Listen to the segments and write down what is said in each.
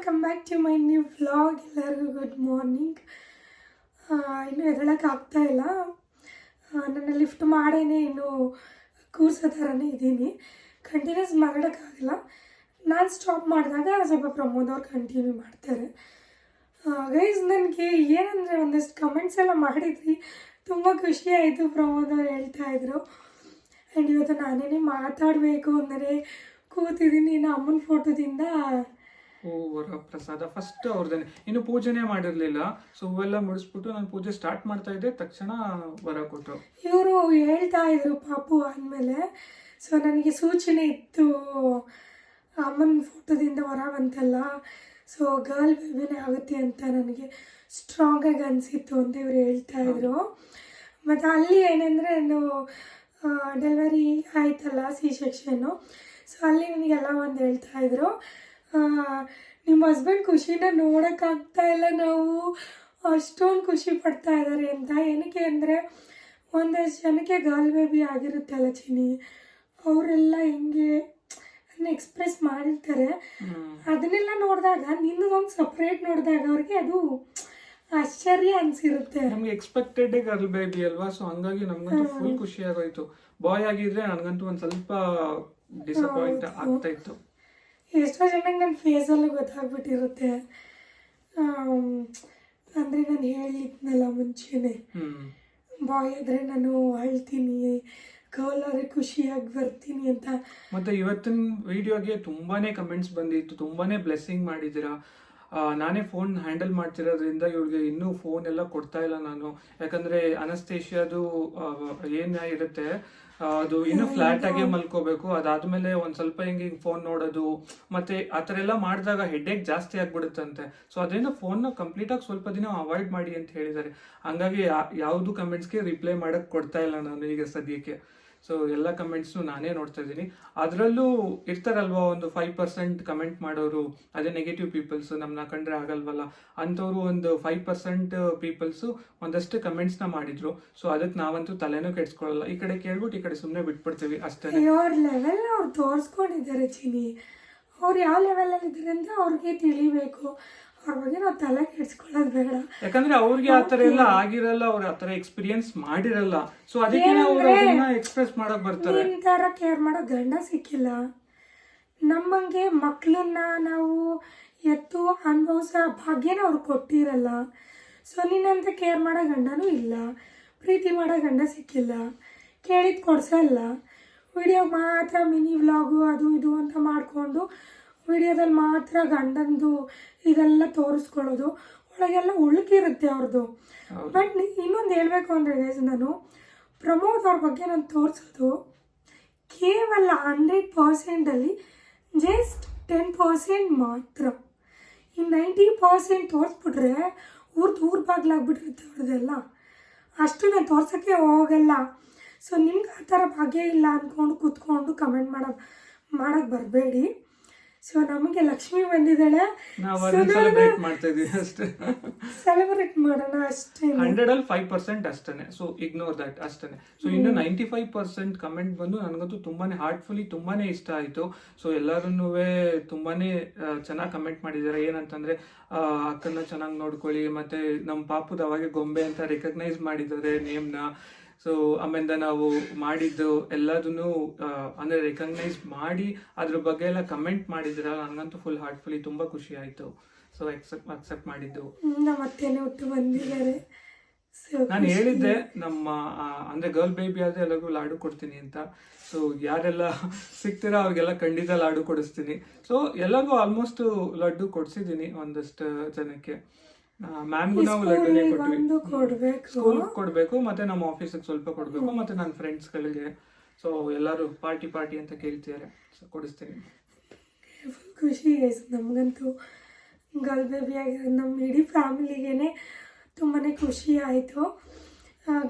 Welcome back to my new vlog ಎಲ್ಲರಿಗೂ good morning ಇನ್ನೂ ಎದ್ದೇಳಕ್ಕೆ ಆಗ್ತಾ ಇಲ್ಲ. ನನ್ನ ಲಿಫ್ಟ್ ಮಾಡೇನೆ, ಇನ್ನು ಕೂರ್ಸೋ ಥರನೇ ಇದ್ದೀನಿ. ಕಂಟಿನ್ಯೂಸ್ ಮಾಡೋಕ್ಕಾಗಲ್ಲ ನಾನು ಸ್ಟಾಪ್ ಮಾಡಿದಾಗ ಸ್ವಲ್ಪ ಪ್ರಮೋದ್ ಅವ್ರು ಕಂಟಿನ್ಯೂ ಮಾಡ್ತಾರೆ. ಗೈಸ್ ನನಗೆ ಏನಂದರೆ ಒಂದಷ್ಟು ಕಮೆಂಟ್ಸ್ ಎಲ್ಲ ಮಾಡಿದ್ರಿ. ತುಂಬ ಖುಷಿ ಆಯಿತು ಪ್ರಮೋದ್ ಅವ್ರು ಹೇಳ್ತಾ ಇದ್ರು. ಆ್ಯಂಡ್ ಇವತ್ತು ನಾನೇನೇ ಮಾತಾಡಬೇಕು ಅಂದರೆ ಕೂತಿದ್ದೀನಿ ಇನ್ನು ಅಮ್ಮನ ಫೋಟೋದಿಂದ ಓ ವರ ಪ್ರಸಾದ ಫಸ್ಟ್ ಅವ್ರದ್ದೇನೆ. ಇನ್ನು ಪೂಜೆನೇ ಮಾಡಿರ್ಲಿಲ್ಲ. ಸೊ ಹೂವೆಲ್ಲ ಮುಡಿಸ್ಬಿಟ್ಟು ನಾನು ಪೂಜೆ ಸ್ಟಾರ್ಟ್ ಮಾಡ್ತಾ ಇದ್ದೆ. ತಕ್ಷಣ ವರ ಕೊಟ್ಟರು. ಇವರು ಹೇಳ್ತಾ ಇದ್ರು ಪಾಪು ಆದಮೇಲೆ ಸೊ ನನಗೆ ಸೂಚನೆ ಇತ್ತು, ಅಮ್ಮನ ಫೋಟೋದಿಂದ ಹೊರ ಬಂತಲ್ಲ ಸೊ ಗರ್ಲ್ ಬೇಬಿನೇ ಆಗುತ್ತೆ ಅಂತ ನನಗೆ ಸ್ಟ್ರಾಂಗಾಗಿ ಅನಿಸಿತ್ತು ಅಂತ ಇವರು ಹೇಳ್ತಾ ಇದ್ರು. ಮತ್ತು ಅಲ್ಲಿ ಏನಂದರೆ ನಾನು ಡೆಲಿವರಿ ಆಯ್ತಲ್ಲ ಸಿ ಸೆಕ್ಷನ್ನು ಸೊ ಅಲ್ಲಿ ನನಗೆಲ್ಲ ಒಂದು ಹೇಳ್ತಾ ಇದ್ರು. ನಿಮ್ಮ ಹಸ್ಬೆಂಡ್ ಖುಷಿನ ನೋಡೋಕ್ಕಾಗ್ತಾ ಇಲ್ಲ. ನಾವು ಅಷ್ಟೊಂದು ಖುಷಿ ಪಡ್ತಾ ಇದ್ದಾರೆ ಅಂತ. ಏನಕ್ಕೆ ಅಂದರೆ ಒಂದಷ್ಟು ಜನಕ್ಕೆ ಗರ್ಲ್ ಬೇಬಿ ಆಗಿರುತ್ತಲ್ಲ ಚಿನಿ ಅವರೆಲ್ಲ ಹೆಂಗೆ ಅದನ್ನ ಎಕ್ಸ್ಪ್ರೆಸ್ ಮಾಡಿರ್ತಾರೆ. ಅದನ್ನೆಲ್ಲ ನೋಡಿದಾಗ ನಿನ್ನದೊಂದು ಸಪ್ರೇಟ್ ನೋಡಿದಾಗ ಅವ್ರಿಗೆ ಅದು ಆಶ್ಚರ್ಯ ಅನ್ಸಿರುತ್ತೆ. ನಮ್ಗೆ ಎಕ್ಸ್ಪೆಕ್ಟೆಡ್ ಗರ್ಲ್ ಬೇಬಿ ಅಲ್ವಾ? ಸೊ ಹಂಗಾಗಿ ನಮ್ಗಂತೂ ಫುಲ್ ಖುಷಿ ಆಗೋಯ್ತು. ಬಾಯ್ ಆಗಿದ್ರೆ ನನಗಂತೂ ಒಂದು ಸ್ವಲ್ಪ ಡಿಸಪಾಯಿಂಟ್ ಆಗ್ತಾ ಇತ್ತು. ಎಷ್ಟೋ ಜನಕ್ಕೆ ನನ್ನ ಫೇಸಲ್ಲಿ ಗೊತ್ತಾಗ್ಬಿಟ್ಟಿರುತ್ತೆ. ಅಂದರೆ ನಾನು ಹೇಳಿದ್ನಲ್ಲ ಮುಂಚೆನೆ. ಬಾಯ್ ಆದರೆ ನಾನು ಅಳ್ತೀನಿ ಕೌಲಾದ್ರೆ ಖುಷಿಯಾಗಿ ಬರ್ತೀನಿ ಅಂತ. ಮತ್ತು ಇವತ್ತಿನ ವಿಡಿಯೋಗೆ ತುಂಬಾ ಕಮೆಂಟ್ಸ್ ಬಂದಿತ್ತು ತುಂಬಾ ಬ್ಲೆಸ್ಸಿಂಗ್ ಮಾಡಿದ್ದೀರಾ. ನಾನೇ ಫೋನ್ ಹ್ಯಾಂಡಲ್ ಮಾಡ್ತಿರೋದ್ರಿಂದ ಇವ್ರಿಗೆ ಇನ್ನೂ ಫೋನ್ ಎಲ್ಲ ಕೊಡ್ತಾ ಇಲ್ಲ ನಾನು. ಯಾಕಂದ್ರೆ ಅನಸ್ತೇಷಿಯಾದು ಏನಾಗಿರುತ್ತೆ ಅದು ಇನ್ನು ಫ್ಲಾಟ್ ಆಗಿ ಮಲ್ಕೋಬೇಕು. ಅದಾದ್ಮೇಲೆ ಒಂದ್ ಸ್ವಲ್ಪ ಹಿಂಗೆ ಫೋನ್ ನೋಡೋದು. ಮತ್ತೆ ಆ ಥರ ಎಲ್ಲ ಮಾಡಿದಾಗ ಹೆಡ್ಏಕ್ ಜಾಸ್ತಿ ಆಗ್ಬಿಡುತ್ತಂತೆ. ಸೊ ಅದರಿಂದ ನ ಕಂಪ್ಲೀಟ್ ಆಗಿ ಸ್ವಲ್ಪ ದಿನ ಅವಾಯ್ಡ್ ಮಾಡಿ ಅಂತ ಹೇಳಿದ್ದಾರೆ. ಹಂಗಾಗಿ ಯಾವುದು ಯಾವ್ದು ಕಮೆಂಟ್ಸ್ಗೆ ರಿಪ್ಲೈ ಮಾಡಕ್ ಕೊಡ್ತಾ ಇಲ್ಲ ನಾನು ಈಗ ಸದ್ಯಕ್ಕೆ. ಸೊ ಎಲ್ಲ ಕಮೆಂಟ್ಸ್ನು ನಾನೇ ನೋಡ್ತಾ ಇದ್ದೀನಿ. ಅದರಲ್ಲೂ ಇರ್ತಾರಲ್ವಾ ಒಂದು ಫೈವ್ ಪರ್ಸೆಂಟ್ ಕಮೆಂಟ್ ಮಾಡೋರು, ಅದೇ ನೆಗೆಟಿವ್ ಪೀಪಲ್ಸ್ ನಮ್ಮನ್ನ ಕಂಡ್ರೆ ಆಗಲ್ವಲ್ಲ? ಅಂಥವ್ರು ಒಂದು ಫೈವ್ ಪರ್ಸೆಂಟ್ ಪೀಪಲ್ಸು ಒಂದಷ್ಟು ಕಮೆಂಟ್ಸ್ನ ಮಾಡಿದ್ರು. ಸೊ ಅದಕ್ಕೆ ನಾವಂತೂ ತಲೆನೂ ಕೆಡ್ಸ್ಕೊಳ್ಳಲ್ಲ. ಈ ಕಡೆ ಕೇಳ್ಬಿಟ್ಟು ಈ ಕಡೆ ಸುಮ್ಮನೆ ಬಿಟ್ಬಿಡ್ತೀವಿ ಅಷ್ಟೇ. ಅವ್ರ ಲೆವೆಲ್ ಅವ್ರು ತೋರಿಸ್ಕೊಂಡಿದ್ದಾರೆ ಚಿನಿ. ಅವ್ರು ಯಾವ ಲೆವೆಲಲ್ಲಿ ಇದ್ದಾರೆ ಅಂತ ಅವ್ರಿಗೆ ತಿಳಿಬೇಕು. ಅವ್ರ ಬಗ್ಗೆ ನಾವು ತಲೆ ಕೆಡ್ಸ್ಕೊಳ್ಳೋದು ಬೇಡ. ಯಾಕಂದ್ರೆ ಅವ್ರಿಗೆ ಆ ಎಲ್ಲ ಆಗಿರಲ್ಲ ಅವ್ರು ಆ ಥರ ಎಕ್ಸ್ಪೀರಿಯನ್ಸ್ ಮಾಡಿರಲ್ಲ. ಸೊ ಅದಕ್ಕೆ ಅವ್ರು ಅದನ್ನ ಎಕ್ಸ್ಪ್ರೆಸ್ ಮಾಡಕ್ ಬರ್ತಾರೆ. ನಿನ್ ಥರ ಕೇರ್ ಮಾಡೋ ಗಂಡ ಸಿಕ್ಕಿಲ್ಲ. ನಮ್ಮಂಗೆ ಮಕ್ಕಳನ್ನ ನಾವು ಎತ್ತು ಅನುಭವಿಸೋ ಭಾಗ್ಯನ ಅವ್ರು ಕೊಟ್ಟಿರಲ್ಲ. ಸೊ ನಿನ್ನಂತ ಕೇರ್ ಮಾಡೋ ಗಂಡನೂ ಇಲ್ಲ. ಪ್ರೀತಿ ಮಾಡೋ ಗಂಡ ಸಿಕ್ಕಿಲ್ಲ. ಕೇಳಿದ್ ಕೊಡ್ಸಲ್ಲ ವಿಡಿಯೋ ಮಾತ್ರ ಮಿನಿ ವ್ಲಾಗು ಅದು ಇದು ಅಂತ ಮಾಡಿಕೊಂಡು ವಿಡಿಯೋದಲ್ಲಿ ಮಾತ್ರ ಗಂಡಂದು ಇದೆಲ್ಲ ತೋರಿಸ್ಕೊಳ್ಳೋದು. ಒಳಗೆಲ್ಲ ಉಳುಕಿರುತ್ತೆ ಅವ್ರದ್ದು ಬಟ್ ಇನ್ನೊಂದು ಹೇಳಬೇಕು ಅಂದರೆ ನಾನು ಪ್ರಮೋದ್ ಅವ್ರ ಬಗ್ಗೆ ನಾನು ತೋರಿಸೋದು. ಕೇವಲ ಹಂಡ್ರೆಡ್ ಪರ್ಸೆಂಟಲ್ಲಿ ಜಸ್ಟ್ ಟೆನ್ ಪರ್ಸೆಂಟ್ ಮಾತ್ರ. ಈ ನೈಂಟಿ ಪರ್ಸೆಂಟ್ ತೋರಿಸ್ಬಿಟ್ರೆ ಊರ್ದು ಊರು ಬಾಗ್ಲಾಗ್ಬಿಟ್ಟಿರುತ್ತೆ ಅವ್ರದ್ದೆಲ್ಲ ಅಷ್ಟು ನಾನು ತೋರ್ಸೋಕ್ಕೆ ಹೋಗಲ್ಲ. ಸೊ ನಿಮ್ಗೆ ಆ ಥರ ಭಾಗ್ಯ ಇಲ್ಲ ಅಂದ್ಕೊಂಡು ಕೂತ್ಕೊಂಡು ಕಮೆಂಟ್ ಮಾಡೋ ಮಾಡೋಕ್ಕೆ ಬರಬೇಡಿ. ಸೊ ನಮಗೆ ಲಕ್ಷ್ಮಿ ಬಂದಿದ್ದಾಳೆ. ನಾವು ಸೆಲೆಬ್ರೇಟ್ ಮಾಡ್ತಾ ಇದೀವಿ ಅಷ್ಟೇ. ಸೆಲೆಬ್ರೇಟ್ ಮಾಡೋಣ ಅಷ್ಟೇ. ಹಂಡ್ರೆಡ್ ಅಲ್ಲಿ ಫೈವ್ ಪರ್ಸೆಂಟ್ ಅಷ್ಟೇ ಸೊ ಇಗ್ನೋರ್ ದಟ್ ಅಷ್ಟೇ ಸೊ ಇನ್ನು ನೈಂಟಿ ಫೈವ್ ಪರ್ಸೆಂಟ್ ಕಮೆಂಟ್ ಬಂದು ನನಗಂತೂ ತುಂಬಾನೇ ಹಾರ್ಟ್ಫುಲಿ ತುಂಬಾನೇ ಇಷ್ಟ ಆಯಿತು. ಸೊ ಎಲ್ಲರೂ ತುಂಬಾನೇ ಚೆನ್ನಾಗಿ ಕಮೆಂಟ್ ಮಾಡಿದ್ದಾರೆ. ಏನಂತಂದ್ರೆ ಅಕ್ಕನ ಚೆನ್ನಾಗಿ ನೋಡ್ಕೊಳ್ಳಿ ಮತ್ತೆ ನಮ್ಮ ಪಾಪದ ಅವಾಗೆ ಗೊಂಬೆ ಅಂತ ರೆಕಗ್ನೈಸ್ ಮಾಡಿದ್ದಾರೆ ನೇಮ್ನ. ಸೊ ಆಮೇಲೆ ನಾವು ಮಾಡಿದ್ದು ಎಲ್ಲದನ್ನು ಅಂದರೆ ರೆಕಗ್ನೈಸ್ ಮಾಡಿ ಅದ್ರ ಬಗ್ಗೆ ಎಲ್ಲ ಕಮೆಂಟ್ ಮಾಡಿದ್ರ ನನಗಂತೂ ಫುಲ್ ಹಾರ್ಟ್ಫುಲಿ ತುಂಬಾ ಖುಷಿ ಆಯ್ತು. ಸೊ ಎಕ್ಸೆಪ್ಟ್ ಅಕ್ಸೆಪ್ಟ್ ಮಾಡಿದ್ದು. ನಮ್ಮ ಅತ್ತೆನೇ ಬಂದಿದ್ದಾರೆ. ನಾನು ಹೇಳಿದ್ದೆ ನಮ್ಮ ಅಂದ್ರೆ ಗರ್ಲ್ ಬೇಬಿ ಆದ್ರೆ ಎಲ್ಲರಿಗೂ ಲಾಡು ಕೊಡ್ತೀನಿ ಅಂತ. ಸೊ ಯಾರೆಲ್ಲ ಸಿಗ್ತೀರಾ ಅವ್ರಿಗೆಲ್ಲ ಖಂಡಿತ ಲಾಡು ಕೊಡಿಸ್ತೀನಿ. ಸೊ ಎಲ್ಲರಿಗೂ ಆಲ್ಮೋಸ್ಟ್ ಲಡ್ಡು ಕೊಡ್ಸಿದ್ದೀನಿ ಒಂದಷ್ಟು ಜನಕ್ಕೆ. ಮ್ಯಾಮ್ಗೂ ನಾವು ಲಡ್ಡುನೇ ಕೊಡ್ಬೇಕು. ಸ್ಕೂಲ್ ಕೊಡ್ಬೇಕು ಮತ್ತೆ ನಮ್ಮ ಆಫೀಸಿಗೆ ಸ್ವಲ್ಪ ಕೊಡ್ಬೇಕು ಮತ್ತೆ ನನ್ನ ಫ್ರೆಂಡ್ಸ್ಗಳಿಗೆ ಸೊ ಎಲ್ಲರೂ ಪಾರ್ಟಿ ಪಾರ್ಟಿ ಅಂತ ಕೇಳ್ತಿದ್ದಾರೆ ಸೊ ಕೊಡಿಸ್ತೀನಿ. ಫುಲ್ ಖುಷಿ ಗೈಸ್ ನಮಗಂತೂ ಗರ್ಲ್ ಬೇಬಿ ಆಗಿರೋದು ನಮ್ಮ ಇಡೀ ಫ್ಯಾಮಿಲಿಗೇನೆ ತುಂಬಾ ಖುಷಿ ಆಯಿತು.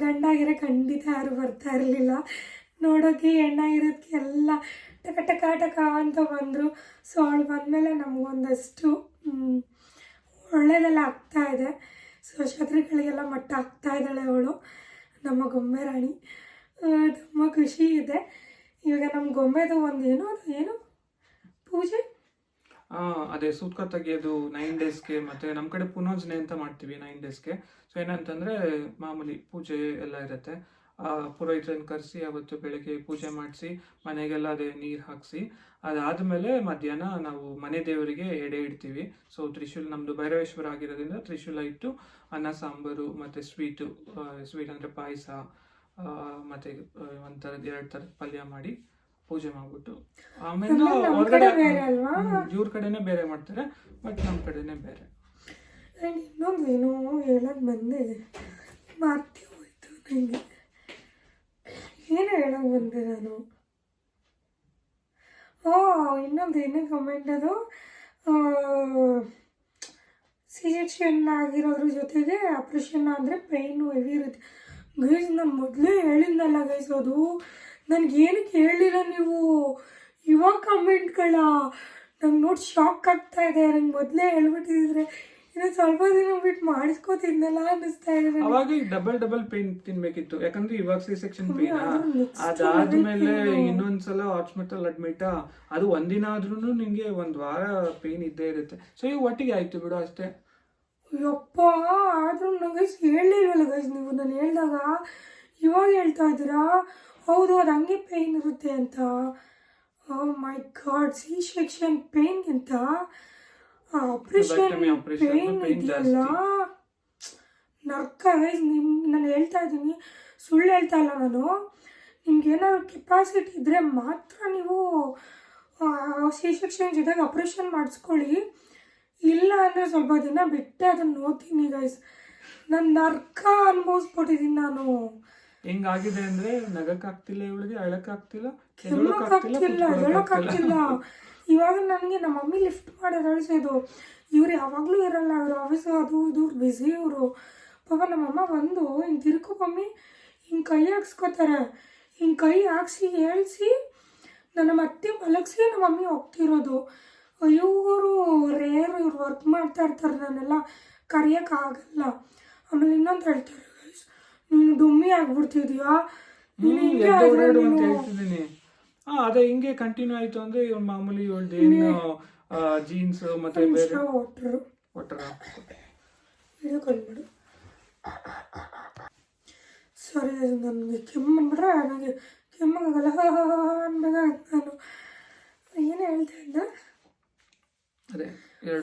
ಗಂಡಾಗಿರೋ ಖಂಡಿತ ಯಾರು ಬರ್ತಾ ಇರಲಿಲ್ಲ. ನೋಡೋಕ್ಕೆ ಹೆಣ್ಣಾಗಿರೋದಕ್ಕೆ ಎಲ್ಲ ಟಕ ಟಕ ಟಕ ಅಂತ ಬಂದರು. ಸೊ ಅವಳು ಬಂದಮೇಲೆ ನಮಗೊಂದಷ್ಟು ಒಳ್ಳೇದೆಲ್ಲ ಆಗ್ತಾ ಇದೆ. ಸೊ ಶತ್ರುಗಳಿಗೆಲ್ಲ ಮಟ್ಟ ಆಗ್ತಾ ಇದ್ದಾಳೆ ಅವಳು, ನಮ್ಮ ಗೊಂಬೆ ರಾಣಿ. ತುಂಬ ಖುಷಿ ಇದೆ. ಇವಾಗ ನಮ್ಮ ಗೊಂಬೆದು ಒಂದು ಏನೋ, ಅದು ಏನು? ಪೂಜೆ? ಅದೇ, ಸೂತ್ಕ ತೆಗೆಯೋದು ನೈನ್ ಡೇಸ್ಗೆ ಮತ್ತು ನಮ್ಮ ಕಡೆ ಪುನೋಜನೆ ಅಂತ ಮಾಡ್ತೀವಿ ನೈನ್ ಡೇಸ್ಗೆ ಸೊ ಏನಂತಂದರೆ ಮಾಮೂಲಿ ಪೂಜೆ ಎಲ್ಲ ಇರುತ್ತೆ. ಪುರೋಹಿತರನ್ನ ಕರೆಸಿ ಅವತ್ತು ಬೆಳಗ್ಗೆ ಪೂಜೆ ಮಾಡಿಸಿ ಮನೆಗೆಲ್ಲ ಅದೇ ನೀರು ಹಾಕಿಸಿ ಅದಾದಮೇಲೆ ಮಧ್ಯಾಹ್ನ ನಾವು ಮನೆ ದೇವರಿಗೆ ಎಡೆ ಇಡ್ತೀವಿ. ಸೊ ತ್ರಿಶೂಲ್ ನಮ್ಮದು ಭೈರವೇಶ್ವರ ಆಗಿರೋದ್ರಿಂದ ತ್ರಿಶೂಲ ಇಟ್ಟು ಅನ್ನ ಸಾಂಬಾರು ಮತ್ತು ಸ್ವೀಟು ಸ್ವೀಟ್ ಅಂದರೆ ಪಾಯಸ ಮತ್ತು ಒಂಥರದ ಎರಡು ಥರದ ಪಲ್ಯ ಮಾಡಿ ಪೂಜೆ ಮಾಡಿಬಿಟ್ಟು. ಆಮೇಲೆ ಹೊರಗಡೆ? ಇವ್ರ ಕಡೆನೇ ಬೇರೆ ಮಾಡ್ತಾರೆ ಬಟ್ ನಮ್ಮ ಕಡೆನೇ ಬೇರೆ. ಇನ್ನೊಂದು ಏನೋ ಹೇಳೋದು ಬಂದೆ. ಮರ್ತಿ ಹೋಯ್ತು ನನಗೆ ಏನು ಹೇಳೋಕೆ ಬಂದೆ ನಾನು? ಓ ಇನ್ನೊಂದು ಏನೇ ಕಮೆಂಟ್ ಅದು? ಸಿ ಸೆಕ್ಷನ್ ಆಗಿರೋದ್ರ ಜೊತೆಗೆ ಆಪ್ರೇಷನ್ ಆದರೆ ಪೈನು ಹೆವಿ ಇರುತ್ತೆ. ಗೈಸ್ ನಾನು ಮೊದಲೇ ಹೇಳಿದ್ನಲ್ಲ ಗೈಸ್ ಅದು. ನನಗೇನು ಏನಕ್ಕೆ ಹೇಳಿಲ್ಲ ನೀವು. ಇವಾಗ ಕಮೆಂಟ್ಗಳ ನಂಗೆ ನೋಡಿ ಶಾಕ್ ಆಗ್ತಾ ಇದೆ. ನಂಗೆ ಮೊದಲೇ ಹೇಳ್ಬಿಟ್ಟಿದ್ರೆ ಇನ್ನು ಸ್ವಲ್ಪ ದಿನ ಬಿಟ್ಟು ಮಾಡಿಸ್ಕೋತಿದ್ನಲ್ಲ ಅನ್ನಿಸ್ತಾ ಇದೆ ನನಗೆ. ಅವಾಗ ಡಬಲ್ ಡಬಲ್ ಪೇನ್ ತಿನ್ಬೇಕಿತ್ತು. ಯಾಕಂದ್ರೆ ಇವಾಗ ಸಿ ಸೆಕ್ಷನ್ ಪೇನ್ ಅದಾದ್ಮೇಲೆ. ಇನ್ನೊಂದ್ಸಲ ಹಾಸ್ಪಿಟಲ್ ಅಡ್ಮಿಟ್ ಅದು ಒಂದಿನ ಆದ್ರೂ ನಿಂಗೆ ಒಂದ್ ವಾರ ಪೇನ್ ಇದ್ದೇ ಇರುತ್ತೆ. ಸೊ ಈ ಒಟ್ಟಿಗೆ ಆಯ್ತು ಬಿಡು ಅಷ್ಟೇ. ಯಪ್ಪ ಆದ್ರೂ ನಂಗೆ ಹೇಳಲಿಲ್ಲ ಗೈಸ್ ನೀವು? ನಾನು ಹೇಳಿದಾಗ ಇವಾಗ ಹೇಳ್ತಾ ಇದ್ದೀರಾ? ಹೌದು ಅದು ಹಂಗೆ ಪೇಯ್ನ್ ಇರುತ್ತೆ ಅಂತ. My god C section pain ಅಂತ ಆಪ್ರೇಷನ್ ಇದೆಯಲ್ಲ? ನರ್ಕ ನಾನು ಹೇಳ್ತಾ ಇದ್ದೀನಿ. ಸುಳ್ಳು ಹೇಳ್ತಾ ಇಲ್ಲ ನಾನು. ನಿಮ್ಗೇನಾದ್ರು ಕೆಪಾಸಿಟಿ ಇದ್ದರೆ ಮಾತ್ರ ನೀವು ಸಿ ಸೆಕ್ಷನ್ ಜೊತೆಗೆ ಆಪ್ರೇಷನ್ ಮಾಡಿಸ್ಕೊಳ್ಳಿ. ಇಲ್ಲ ಅಂದರೆ ಸ್ವಲ್ಪ ದಿನ ಬಿಟ್ಟೆ ಅದನ್ನ ನೋಡ್ತೀನಿ ಗೈಸ್ ನನ್ನ ನರ್ಕ ಅನ್ಭವಿಸ್ಬಿಟ್ಟಿದ್ದೀನಿ ನಾನು. ಹೆಂಗಾಗಿದೆ ಅಂದ್ರೆ ನಗಕ್ಕಾಗ್ತಿಲ್ಲ ಇವಳಿಗೆ ಅಳಕ್ಕಾಗ್ತಿಲ್ಲ ಕೆಮ್ಮಕ್ಕಾಗ್ತಿಲ್ಲ ಆಗ್ತಿಲ್ಲ ಇವಾಗ ನನಗೆ ನಮ್ಮ ಮಮ್ಮಿ ಲಿಫ್ಟ್ ಮಾಡಿ ಅಳಿಸೋದು ಇವ್ರು ಯಾವಾಗಲೂ ಇರಲ್ಲ ಅವ್ರು ಆಫೀಸು ಅದು ಇದು ಬ್ಯುಸಿ ಇವರು. ಪಾಪ ನಮ್ಮಮ್ಮ ಬಂದು ಹಿಂಗೆ ತಿರ್ಕೊ ಮಮ್ಮಿ ಹಿಂಗೆ ಕೈ ಹಾಕ್ಸ್ಕೊತಾರೆ. ಹಿಂಗೆ ಕೈ ಹಾಕ್ಸಿ ಹೇಳ್ಸಿ ನನ್ನ ಮತ್ತೆ ಮಲಗಿಸಿ ನಮ್ಮ ಮಮ್ಮಿ ಹೋಗ್ತಿರೋದು. ಇವರು ರೇರ್ ಇವ್ರು ವರ್ಕ್ ಮಾಡ್ತಾ ಇರ್ತಾರೆ ನಾನೆಲ್ಲ ಕರೆಯೋಕ್ಕಾಗಲ್ಲ ಆಮೇಲೆ ಇನ್ನೊಂದು ಹೇಳ್ತಾರೆ ನೀನು ಡುಮ್ಮಿ ಆಗ್ಬಿಡ್ತಿದ್ಯಾ? ಅದೇ ಹಿಂಗೆ ಕಂಟಿನ್ಯೂ ಆಯ್ತು ಅಂದ್ರೆ ಇವ್ರ ಮಾಮೂಲಿ ಜೀನ್ಸ್ ಮತ್ತೆ ಬೇರೆ ಕಾಲ್ ಸಾರಿ ನನಗೆ ಕೆಮ್ಮು ಬಂದ್ಬಿಟ್ರೆ ನನಗೆ ಕೆಮ್ಮಲ್ಲ ಅನ್ಬೇಕಾಗತ್ತೆ ನಾನು ಏನು ಹೇಳ್ತಾ ಇದ್ದ?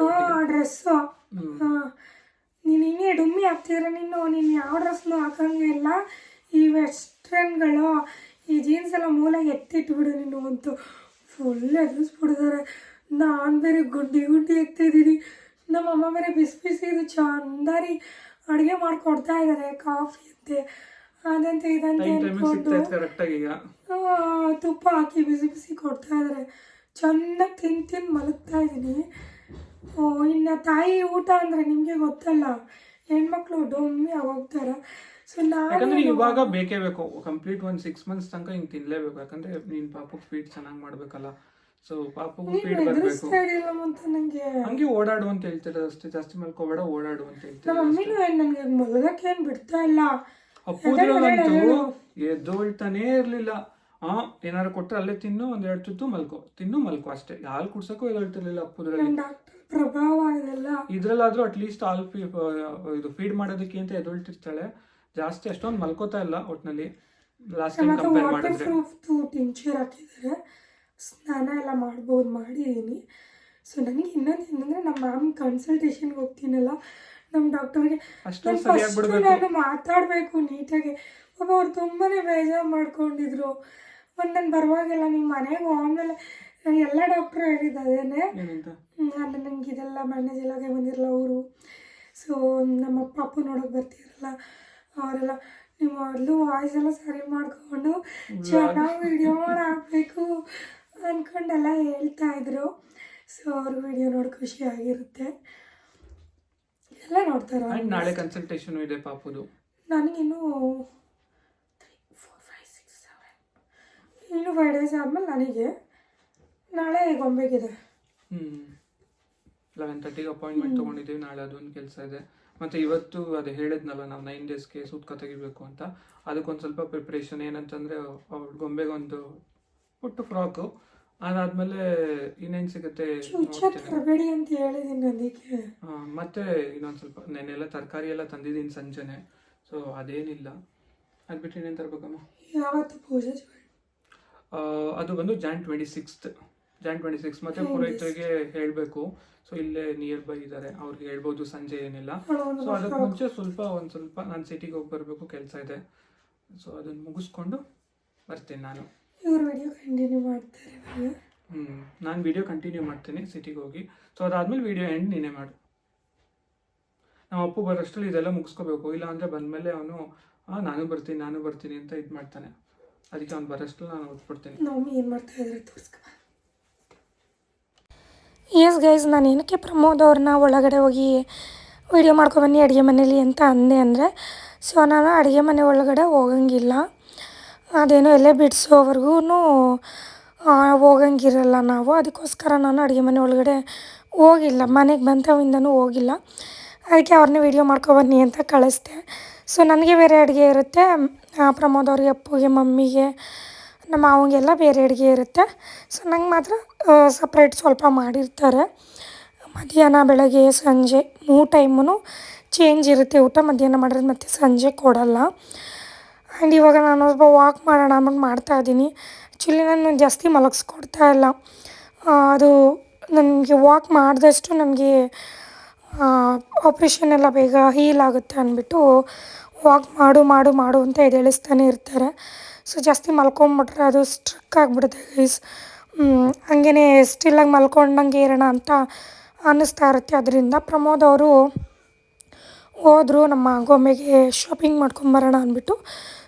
ಹಾಂ ಡ್ರೆಸ್ಸು ನೀನು ಹಿಂಗೆ ಡುಮ್ಮಿ ಹಾಕ್ತಿದ್ರೆ ನೀನು? ನೀನು ಯಾವ ಡ್ರೆಸ್ನು ಹಾಕಂಗೆ ಇಲ್ಲ. ಈ ವೆಸ್ಟ್ರನ್ಗಳು ಈ ಜೀನ್ಸ್ ಎಲ್ಲ ಮೂಲೆ ಎತ್ತಿಟ್ಬಿಡು ನೀನು ಅಂತೂ ಫುಲ್ ಎದುರಿಸ್ಬಿಡ್ತಾರೆ ನಾನು ಬೇರೆ ಗುಡ್ಡಿ ಗುಡ್ಡಿ ಆಗ್ತಾಯಿದ್ದೀನಿ ನಮ್ಮ ಅಮ್ಮ ಬೇರೆ ಬಿಸಿ ಬಿಸಿ ಇದು ಚಂದಾರಿ ಅಡುಗೆ ಮಾಡಿಕೊಡ್ತಾ ಇದ್ದಾರೆ ಕಾಫಿ ಅಂತೆ. ಅದಂತೆ ಇದಂತೆ ಅಂದ್ಕೊಂಡು ತುಪ್ಪ ಹಾಕಿ ಬಿಸಿ ಬಿಸಿ ಕೊಡ್ತಾ ಇದ್ದಾರೆ ಚೆನ್ನಾಗಿ ತಿನ್ ತಿಂದು ಮಲಗ್ತಾ ಇದ್ದೀನಿ. ಓ, ಇನ್ನು ತಾಯಿ ಊಟ ಅಂದರೆ ನಿಮಗೆ ಗೊತ್ತಲ್ಲ ಹೆಣ್ಮಕ್ಳು ಡೊಮ್ಮಿ ಆಗೋಗ್ತಾರೆ. ಸೊ ನಾನು ಇವಾಗ ಬೇಕೇ ಬೇಕು. ಕಂಪ್ಲೀಟ್ ಒಂದು ಸಿಕ್ಸ್ ಮಂತ್ಸ್ ತನಕ ಹಿಂಗ್ ತಿನ್ಲೇಬೇಕು. ಯಾಕಂದ್ರೆ ನೀನ್ ಪಾಪಕ್ಕೆ ಫೀಡ್ ಚೆನ್ನಾಗಿ ಮಾಡ್ಬೇಕಲ್ಲ. ಸೊ ಪಾಪಗೂ ಫೀಡ್ ಬರ್ಬೇಕು. ಅಂತ ನನಗೆ ಹಂಗೆ ಓಡಾಡು ಅಂತ ಹೇಳ್ತಾರೆ ಅಷ್ಟೇ. ಜಾಸ್ತಿ ಮಲ್ಕೋಬೇಡ ಓಡಾಡು ಅಂತ ನಮ್ಮ ಹೇಳ್ತಾರೆ ನನಗೆ ಮಲಗಕ್ಕೆ ಏನು ಬಿಡ್ತಾ ಇಲ್ಲ. ಅಪ್ಪುದ್ರಲ್ಲಂತೂ ಎದ್ದೋಳ್ತಾನೇ ಇರ್ಲಿಲ್ಲ. ಆ ಏನಾರು ಕೊಟ್ರೆ ಅಲ್ಲೇ ತಿನ್ನು ಒಂದ್ ಎರಡು ತುತ್ತು ಮಲ್ಕೋ. ತಿನ್ನು ಮಲ್ಕೋ ಅಷ್ಟೇ. ಹಾಲು ಕುಡ್ಸಕ್ಕೂ ಎದ್ದೇಳ್ತಿರ್ಲಿಲ್ಲ ಅಪ್ಪುದ್ರಲ್ಲಿ ಪ್ರಭಾವ ಇದೆಲ್ಲ. ಇದ್ರಲ್ಲಾದ್ರೂ ಅಟ್ಲೀಸ್ಟ್ ಹಾಲ್ ಇದು ಫೀಡ್ ಮಾಡೋದಕ್ಕೆ ಅಂತ ಎದ್ದೊಳ್ತಿರ್ತಾಳೆ. ಜಾಸ್ತಿ ಅಷ್ಟೊಂದು ಮಲ್ಕೋತಾ ಇಲ್ಲ ಒಟ್ನಲ್ಲಿ. ಲಾಸ್ಟ್ ಟೈಮ್ ಕಂಪೇರ್ ಮಾಡಿದ್ರೆ. ಸ್ನಾನ ಎಲ್ಲ ಮಾಡ್ಬೋದು ಮಾಡಿದ್ದೀನಿ ಸೊ ನನಗೆ ಇನ್ನೊಂದು ಏನಂದರೆ ನಮ್ಮ ಮ್ಯಾಮ್ ಕನ್ಸಲ್ಟೇಷನ್ಗೆ ಹೋಗ್ತೀನಲ್ಲ ನಮ್ಮ ಡಾಕ್ಟರ್ಗೆ ಫಸ್ಟು ನಾನು ಮಾತಾಡಬೇಕು ನೀಟಾಗಿ. ಪಾಪ ಅವ್ರು ತುಂಬಾ ಬೇಜಾರು ಮಾಡ್ಕೊಂಡಿದ್ರು. ಒಂದು ನಾನು ಬರುವಾಗೆಲ್ಲ ನಿಮ್ಮ ಮನೆಗೆ ಆಮೇಲೆ ಎಲ್ಲ ಡಾಕ್ಟ್ರು ಹೇಳಿದ್ದೇನೆ ಅದೇನೆ ನಾನು ನನಗೆ ಇದೆಲ್ಲ ಮ್ಯಾನೇಜ್ ಎಲ್ಲಾಗೆ ಬಂದಿರಲ್ಲ ಅವರು. ಸೊ ನಮ್ಮ ಅಪ್ಪ ಅಪ್ಪ ನೋಡೋಕೆ ಬರ್ತಿರಲ್ಲ ಅವರೆಲ್ಲ ನಿಮ್ಮ ಮೊದಲು ವಾಯ್ಸ್ ಎಲ್ಲ ಸರಿ ಮಾಡ್ಕೊಂಡು ಚೆನ್ನಾಗಿ ವಿಡಿಯೋ ಹಾಕಬೇಕು ಅಂದ್ಕೊಂಡೆಲ್ಲ ಹೇಳ್ತಾ ಇದ್ರು. ಸೊ ಅವ್ರ ವಿಡಿಯೋ ನೋಡಿ ಖುಷಿ ಆಗಿರುತ್ತೆ. ಎಲ್ಲ ನೋಡ್ತಾರೆ ನಾಳೆ ಕನ್ಸಲ್ಟೇಷನ್ ಇದೆ ಪಾಪುದು. ನನಗಿನ್ನೂ three four five six seven ಇನ್ನು ಫೈವ್ ಡೇಸ್ ಆದಮೇಲೆ ನನಗೆ ನಾಳೆ ಗೊಂಬೆಗಿದೆ. ಹ್ಞೂ ಲೆವೆನ್ ತರ್ಟಿಗೆ ಅಪಾಯಿಂಟ್ಮೆಂಟ್ ತೊಗೊಂಡಿದ್ದೀವಿ ನಾಳೆ ಅದೊಂದು ಕೆಲಸ ಇದೆ. ಮತ್ತು ಇವತ್ತು ಅದು ಹೇಳಿದ್ನಲ್ಲ ನಾವು ನೈನ್ ಡೇಸ್ಗೆ ಸೂತ್ಕ ತೆಗಿಬೇಕು ಅಂತ. ಅದಕ್ಕೊಂದು ಸ್ವಲ್ಪ ಪ್ರಿಪ್ರೇಷನ್ ಏನಂತಂದರೆ ಅವ್ರ ಗೊಂಬೆಗೊಂದು ಪುಟ್ಟು ಫ್ರಾಕು ಅದಾದ್ಮೇಲೆ ಇನ್ನೇನ್ ಸಿಗುತ್ತೆ ಅಂತ ಹೇಳಿದೀನಿ ಅದಕ್ಕೆ. ಆ, ಮತ್ತೆ ಇನ್ನೊಂದು ಸ್ವಲ್ಪ ನೆನ್ನೆಲ್ಲ ತರಕಾರಿ ಎಲ್ಲ ತಂದಿದ್ದೀನಿ ಸಂಜೆನೆ. ಸೊ ಅದೇನಿಲ್ಲ. ಅದು ಬಿಟ್ಟು ಇನ್ನೇನು ತರಬೇಕಮ್ಮ? ಯಾವತ್ತು ಪೂಜೆ ಆ, ಅದು ಬಂದು June twenty sixth June twenty six ಮತ್ತೆ. ಪುರೋಹಿತರಿಗೆ ಹೇಳಬೇಕು. ಸೊ ಇಲ್ಲೇ ನಿಯರ್ ಬೈ ಇದ್ದಾರೆ ಅವ್ರಿಗೆ ಹೇಳ್ಬೋದು ಸಂಜೆ ಏನಿಲ್ಲ. ಅವಳು ಸೊ ಅದಕ್ಕೆ ಮುಂಚೆ ಸ್ವಲ್ಪ ಒಂದು ಸ್ವಲ್ಪ ನಾನು ಸಿಟಿಗೆ ಹೋಗಿ ಬರಬೇಕು ಕೆಲಸ ಇದೆ. ಸೊ ಅದನ್ನ ಮುಗಿಸ್ಕೊಂಡು ಬರ್ತೀನಿ ನಾನು. ಇವ್ರ ವಿಡಿಯೋ ಕಂಟಿನ್ಯೂ ಮಾಡ್ತಾರೆ ಹ್ಞೂ ನಾನು ವಿಡಿಯೋ ಕಂಟಿನ್ಯೂ ಮಾಡ್ತೀನಿ ಸಿಟಿಗೆ ಹೋಗಿ. ಸೊ ಅದಾದ್ಮೇಲೆ ವಿಡಿಯೋ ಎಂಡ್ ನೀನೇ ಮಾಡು. ನಮ್ಮ ಅಪ್ಪು ಬರೋಷ್ಟರಲ್ಲಿ ಇದೆಲ್ಲ ಮುಗಿಸ್ಕೋಬೇಕು. ಇಲ್ಲ ಅಂದರೆ ಬಂದಮೇಲೆ ಅವನು ನಾನು ಬರ್ತೀನಿ ನಾನು ಬರ್ತೀನಿ ಅಂತ ಇದು ಮಾಡ್ತಾನೆ. ಅದಕ್ಕೆ ಅವ್ನು ಬರೋಷ್ಟರಲ್ಲಿ ನಾನು ಓದ್ಬಿಡ್ತೀನಿ ನಮ್ಮಿ ಏನು ಮಾಡ್ತಾ ಇದ್ರೆ ತೋರಿಸ್ಕೊ ಎಸ್ ಗೈಸ್ ನಾನು ಏನಕ್ಕೆ ಪ್ರಮೋದ್ ಅವ್ರನ್ನ ಒಳಗಡೆ ಹೋಗಿ ವಿಡಿಯೋ ಮಾಡ್ಕೊಬನ್ನಿ ಅಡುಗೆ ಮನೇಲಿ ಅಂತ ಅಂದೆ ಅಂದರೆ ಸೊ ನಾನು ಅಡುಗೆ ಮನೆ ಒಳಗಡೆ ಹೋಗಂಗಿಲ್ಲ. ಅದೇನೋ ಎಲ್ಲೇ ಬಿಡಿಸೋವರೆಗೂ ಹೋಗಂಗಿರಲ್ಲ ನಾವು. ಅದಕ್ಕೋಸ್ಕರ ನಾನು ಅಡುಗೆ ಮನೆ ಒಳಗಡೆ ಹೋಗಿಲ್ಲ. ಮನೆಗೆ ಬಂತವಿಂದನೂ ಹೋಗಿಲ್ಲ. ಅದಕ್ಕೆ ಅವ್ರನ್ನೇ ವೀಡಿಯೋ ಮಾಡ್ಕೊಬನ್ನಿ ಅಂತ ಕಳಿಸ್ದೆ. ಸೊ ನನಗೆ ಬೇರೆ ಅಡುಗೆ ಇರುತ್ತೆ. ಪ್ರಮೋದ್ ಅವ್ರಿಗೆ, ಅಪ್ಪುಗೆ, ಮಮ್ಮಿಗೆ, ನಮ್ಮ ಮಾವಂಗೆಲ್ಲ ಬೇರೆ ಅಡುಗೆ ಇರುತ್ತೆ. ಸೊ ನಂಗೆ ಮಾತ್ರ ಸಪ್ರೇಟ್ ಸ್ವಲ್ಪ ಮಾಡಿರ್ತಾರೆ. ಮಧ್ಯಾಹ್ನ, ಬೆಳಗ್ಗೆ, ಸಂಜೆ ಮೂರು ಟೈಮೂ ಚೇಂಜ್ ಇರುತ್ತೆ ಊಟ. ಮಧ್ಯಾಹ್ನ ಮಾಡಿರೋದು ಮತ್ತು ಸಂಜೆ ಕೊಡಲ್ಲ. ಆ್ಯಂಡ್ ಇವಾಗ ನಾನು ಸ್ವಲ್ಪ ವಾಕ್ ಮಾಡೋಣ ಅಂದ್ಬಿಟ್ಟು ಮಾಡ್ತಾಯಿದ್ದೀನಿ ಆ್ಯಕ್ಚುಲಿ ನಾನು ಜಾಸ್ತಿ ಮಲಗಿಸ್ಕೊಡ್ತಾ ಇಲ್ಲ. ಅದು ನನಗೆ ವಾಕ್ ಮಾಡಿದಷ್ಟು ನನಗೆ ಆಪ್ರೇಷನ್ ಎಲ್ಲ ಬೇಗ ಹೀಲ್ ಆಗುತ್ತೆ ಅಂದ್ಬಿಟ್ಟು ವಾಕ್ ಮಾಡು ಮಾಡು ಮಾಡು ಅಂತ ಎದೇಳಿಸ್ತಾನೆ ಇರ್ತಾರೆ. ಸೊ ಜಾಸ್ತಿ ಮಲ್ಕೊಂಬಿಟ್ರೆ ಅದು ಸ್ಟ್ರಕ್ ಆಗಿಬಿಡುತ್ತೆ ಗೈಸ್ ಹಂಗೇ ಸ್ಟಿಲ್ಲಾಗಿ ಮಲ್ಕೊಂಡಂಗೆ ಇರೋಣ ಅಂತ ಅನ್ನಿಸ್ತಾ ಇರುತ್ತೆ. ಅದರಿಂದ ಪ್ರಮೋದ್ ಅವರು ಹೋದರು ನಮ್ಮ ಗೊಂಬೆಗೆ ಶಾಪಿಂಗ್ ಮಾಡ್ಕೊಂಬರೋಣ ಅಂದ್ಬಿಟ್ಟು.